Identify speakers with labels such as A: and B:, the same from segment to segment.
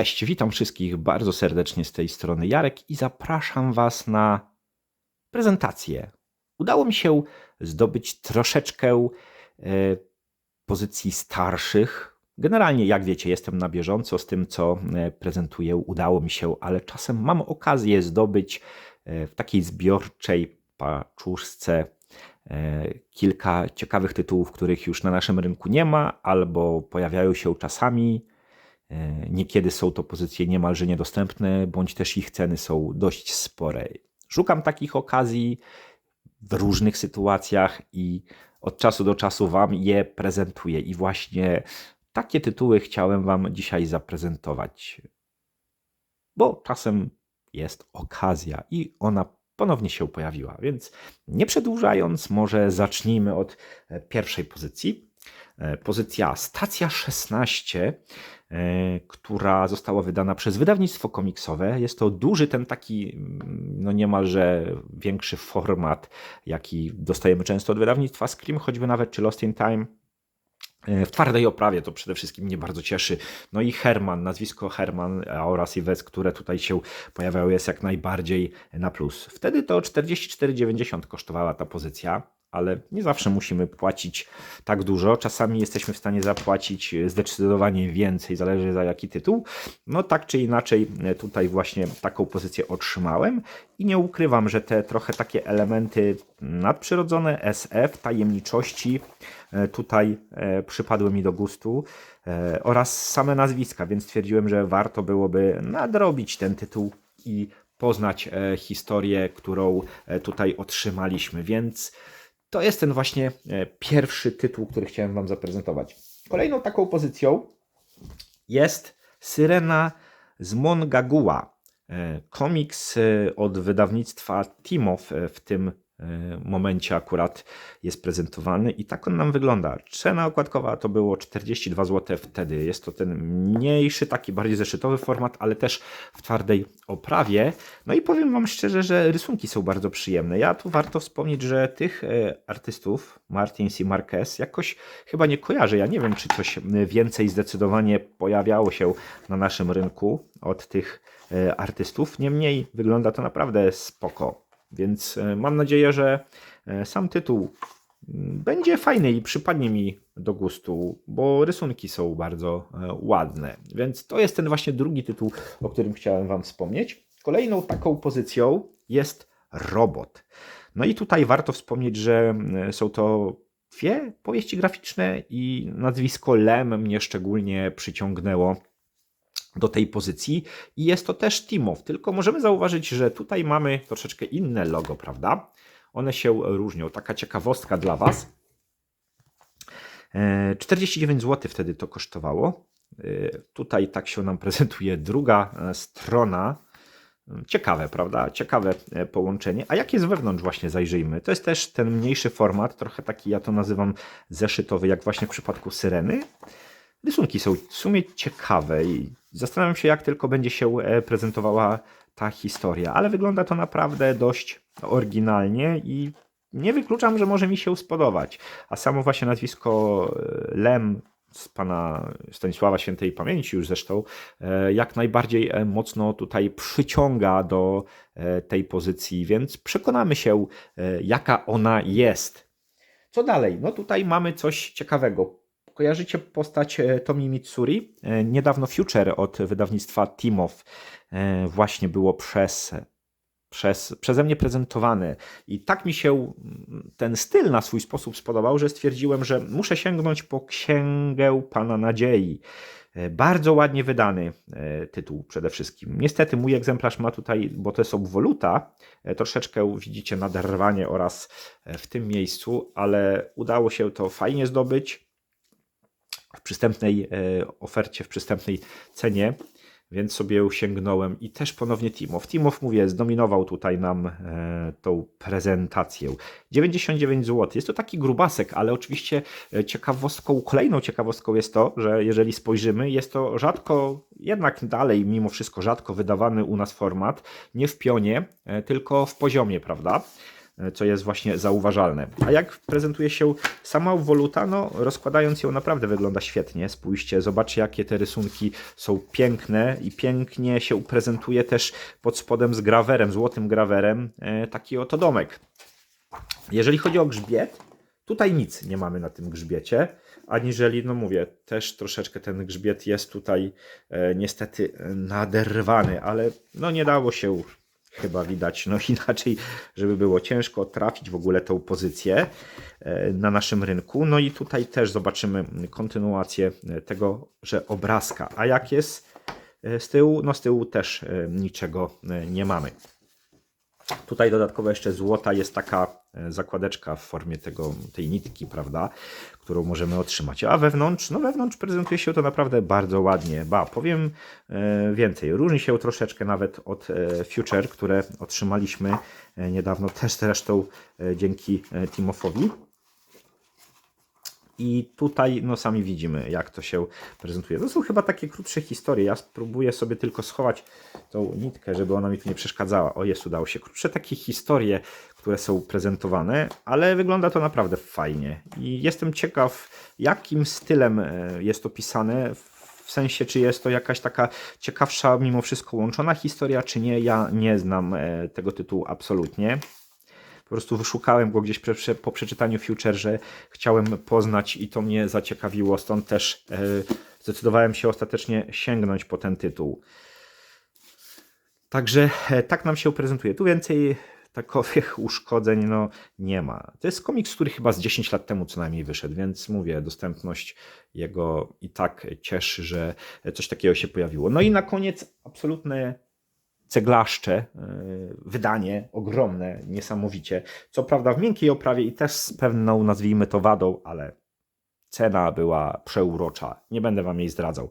A: Cześć, witam wszystkich bardzo serdecznie z tej strony Jarek i zapraszam Was na prezentację. Udało mi się zdobyć troszeczkę e, pozycji starszych. Generalnie, jak wiecie, jestem na bieżąco z tym, co e, prezentuję. Udało mi się, ale czasem mam okazję zdobyć e, w takiej zbiorczej paczuszce kilka ciekawych tytułów, których już na naszym rynku nie ma, albo pojawiają się czasami. E, Niekiedy są to pozycje niemalże niedostępne, bądź też ich ceny są dość spore. Szukam takich okazji w różnych sytuacjach i od czasu do czasu Wam je prezentuję. I właśnie takie tytuły chciałem Wam dzisiaj zaprezentować, bo czasem jest okazja i ona ponownie się pojawiła. Więc nie przedłużając, może zacznijmy od e, pierwszej pozycji. E, Pozycja Stacja 16, e, która została wydana przez wydawnictwo komiksowe. Jest to duży, ten taki, mm, no niemalże większy format, jaki dostajemy często od wydawnictwa Scream, choćby nawet czy Lost in Time. E, W twardej oprawie to przede wszystkim mnie bardzo cieszy. No i Herman, nazwisko Herman oraz Iwes, które tutaj się pojawiają, jest jak najbardziej na plus. Wtedy to 44,90 kosztowała ta pozycja, ale nie zawsze musimy płacić tak dużo. Czasami jesteśmy w stanie zapłacić zdecydowanie więcej, zależy za jaki tytuł. No tak czy inaczej, e, tutaj właśnie taką pozycję otrzymałem i nie ukrywam, że te trochę takie elementy nadprzyrodzone, SF, tajemniczości e, tutaj e, przypadły mi do gustu oraz same nazwiska, więc stwierdziłem, że warto byłoby nadrobić ten tytuł i poznać historię, którą tutaj otrzymaliśmy, więc to jest ten właśnie e, pierwszy tytuł, który chciałem Wam zaprezentować. Kolejną taką pozycją jest Syrena z Mongaguła. E, Komiks e, od wydawnictwa Timow w tym momencie akurat jest prezentowany i tak on nam wygląda. Cena okładkowa to było 42 zł wtedy. Jest to ten mniejszy, taki bardziej zeszytowy format, ale też w twardej oprawie. No i powiem Wam szczerze, że rysunki są bardzo przyjemne. Ja tu warto wspomnieć, że tych e, artystów, Martins i Marquez, jakoś chyba nie kojarzę. Ja nie wiem, czy coś więcej zdecydowanie pojawiało się na naszym rynku od tych e, artystów. Niemniej wygląda to naprawdę spoko. Więc e, mam nadzieję, że e, sam tytuł mm, będzie fajny i przypadnie mi do gustu, bo rysunki są bardzo e, ładne. Więc to jest ten właśnie drugi tytuł, o którym chciałem Wam wspomnieć. Kolejną taką pozycją jest robot. No i tutaj warto wspomnieć, że mm, są to dwie powieści graficzne i nazwisko Lem mnie szczególnie przyciągnęło do tej pozycji i jest to też Timow, tylko możemy zauważyć, że tutaj mamy troszeczkę inne logo, prawda? One się różnią. Taka ciekawostka dla Was. E, 49 zł wtedy to kosztowało. E, Tutaj tak się nam prezentuje druga e, strona. Ciekawe, prawda? Ciekawe e, połączenie. A jak jest wewnątrz właśnie zajrzyjmy. To jest też ten mniejszy format, trochę taki ja to nazywam zeszytowy, jak właśnie w przypadku Syreny. Rysunki są w sumie ciekawe i zastanawiam się, jak tylko będzie się e, prezentowała ta historia, ale wygląda to naprawdę dość oryginalnie i nie wykluczam, że może mi się spodobać. A samo właśnie nazwisko e, Lem z pana Stanisława Świętej Pamięci już zresztą, e, jak najbardziej mocno tutaj przyciąga do tej pozycji, więc przekonamy się, jaka ona jest. Co dalej? No tutaj mamy coś ciekawego. Kojarzycie postać e, Tomi Mitsuri? E, Niedawno Future od wydawnictwa Timow e, właśnie było przez, przez, przeze mnie prezentowane. I tak mi się mm, ten styl na swój sposób spodobał, że stwierdziłem, że muszę sięgnąć po Księgę Pana Nadziei. Bardzo ładnie wydany tytuł przede wszystkim. Niestety mój egzemplarz ma tutaj, bo to jest obwoluta, troszeczkę widzicie naderwanie oraz w tym miejscu, ale udało się to fajnie zdobyć w przystępnej e, ofercie, w przystępnej cenie, więc sobie sięgnąłem i też ponownie Timow. Timow, mówię, zdominował tutaj nam e, tą prezentację. 99 zł. Jest to taki grubasek, ale oczywiście e, ciekawostką, kolejną ciekawostką jest to, że jeżeli spojrzymy, jest to rzadko, jednak dalej mimo wszystko rzadko wydawany u nas format, nie w pionie, tylko w poziomie, prawda? E, co jest właśnie zauważalne. A jak prezentuje się sama waluta, no rozkładając ją naprawdę wygląda świetnie. Spójrzcie, zobaczcie jakie te rysunki są piękne i pięknie się prezentuje też pod spodem z grawerem, złotym grawerem, e, taki oto domek. Jeżeli chodzi o grzbiet, tutaj nic nie mamy na tym grzbiecie, aniżeli, no mówię, też troszeczkę ten grzbiet jest tutaj e, niestety naderwany, ale no nie dało się chyba widać, no inaczej, żeby było ciężko trafić w ogóle tą pozycję e, na naszym rynku. No i tutaj też zobaczymy kontynuację e, tego, że obrazka. A jak jest e, z tyłu? No z tyłu też niczego nie mamy. Tutaj dodatkowo jeszcze złota jest taka e, zakładeczka w formie tego, tej nitki, prawda, którą możemy otrzymać. A wewnątrz, no wewnątrz prezentuje się to naprawdę bardzo ładnie. Ba, powiem e, więcej. Różni się troszeczkę nawet od e, Future, które otrzymaliśmy niedawno, też zresztą dzięki Timofowi. I tutaj, no sami widzimy, jak to się prezentuje. To są chyba takie krótsze historie. Ja spróbuję sobie tylko schować tą nitkę, żeby ona mi tu nie przeszkadzała. O, jest, udało się. Krótsze takie historie, które są prezentowane, ale wygląda to naprawdę fajnie. I jestem ciekaw, jakim stylem e, jest to pisane. W sensie, czy jest to jakaś taka ciekawsza, mimo wszystko łączona historia, czy nie. Ja nie znam e, tego tytułu absolutnie. Po prostu wyszukałem go gdzieś po przeczytaniu Future, chciałem poznać i to mnie zaciekawiło, stąd też e, zdecydowałem się ostatecznie sięgnąć po ten tytuł. Także e, tak nam się prezentuje. Tu więcej takowych uszkodzeń no, nie ma. To jest komiks, który chyba z 10 lat temu co najmniej wyszedł, więc mówię, dostępność jego i tak cieszy, że coś takiego się pojawiło. No i na koniec absolutne ceglaszcze, e, wydanie ogromne, niesamowicie. Co prawda w miękkiej oprawie i też z pewną, nazwijmy to wadą, ale cena była przeurocza. Nie będę wam jej zdradzał.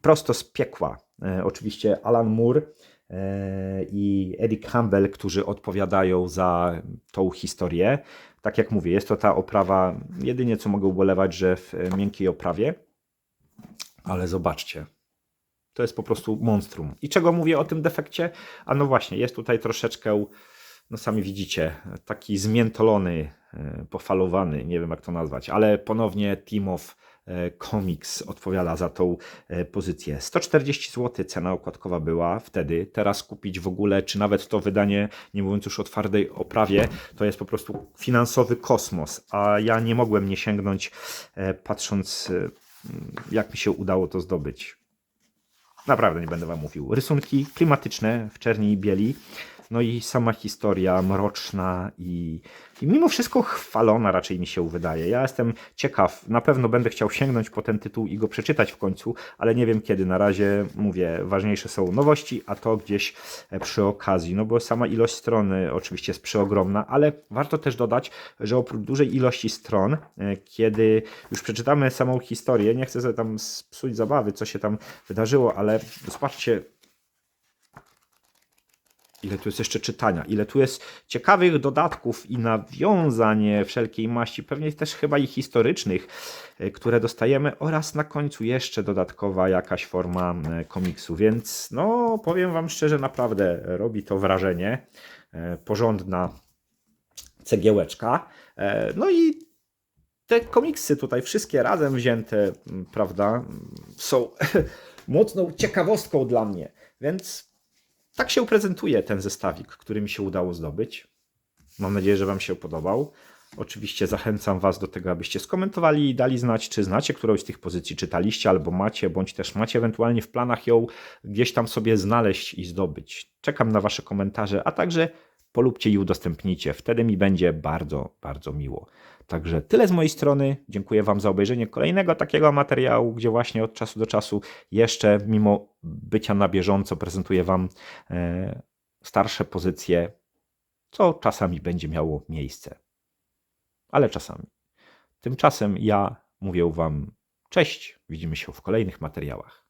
A: Prosto z piekła. E, Oczywiście Alan Moore e, i Eddie Campbell, którzy odpowiadają za tą historię. Tak jak mówię, jest to ta oprawa, jedynie co mogę ubolewać, że w miękkiej oprawie. Ale zobaczcie, to jest po prostu monstrum. I czego mówię o tym defekcie? A no właśnie, jest tutaj troszeczkę, no sami widzicie, taki zmiętolony, e, pofalowany, nie wiem jak to nazwać, ale ponownie Team of e, Comics odpowiada za tą e, pozycję. 140 zł cena okładkowa była wtedy. Teraz kupić w ogóle, czy nawet to wydanie, nie mówiąc już o twardej oprawie, to jest po prostu finansowy kosmos. A ja nie mogłem nie sięgnąć, patrząc, jak mi się udało to zdobyć. Naprawdę nie będę wam mówił. Rysunki klimatyczne w czerni i bieli. No i sama historia mroczna i, i mimo wszystko chwalona raczej mi się wydaje. Ja jestem ciekaw, na pewno będę chciał sięgnąć po ten tytuł i go przeczytać w końcu, ale nie wiem kiedy. Na razie mówię, ważniejsze są nowości, a to gdzieś e, przy okazji. No bo sama ilość stron e, oczywiście jest przeogromna, ale warto też dodać, że oprócz dużej ilości stron, e, kiedy już przeczytamy samą historię, nie chcę sobie tam psuć zabawy, co się tam wydarzyło, ale zobaczcie, ile tu jest jeszcze czytania, ile tu jest ciekawych dodatków i nawiązań wszelkiej maści, pewnie też chyba i historycznych, e, które dostajemy oraz na końcu jeszcze dodatkowa jakaś forma e, komiksu, więc no powiem Wam szczerze, naprawdę robi to wrażenie, E, porządna cegiełeczka, no i te komiksy tutaj wszystkie razem wzięte, prawda, są mocną ciekawostką dla mnie, więc tak się prezentuje ten zestawik, który mi się udało zdobyć. Mam nadzieję, że Wam się podobał. Oczywiście zachęcam Was do tego, abyście skomentowali i dali znać, czy znacie którąś z tych pozycji, czytaliście albo macie, bądź też macie ewentualnie w planach ją gdzieś tam sobie znaleźć i zdobyć. Czekam na Wasze komentarze, a także polubcie i udostępnijcie. Wtedy mi będzie bardzo, bardzo miło. Także tyle z mojej strony. Dziękuję Wam za obejrzenie kolejnego takiego materiału, gdzie właśnie od czasu do czasu jeszcze, mimo bycia na bieżąco, prezentuję Wam e, starsze pozycje, co czasami będzie miało miejsce. Ale czasami. Tymczasem ja mówię Wam cześć, widzimy się w kolejnych materiałach.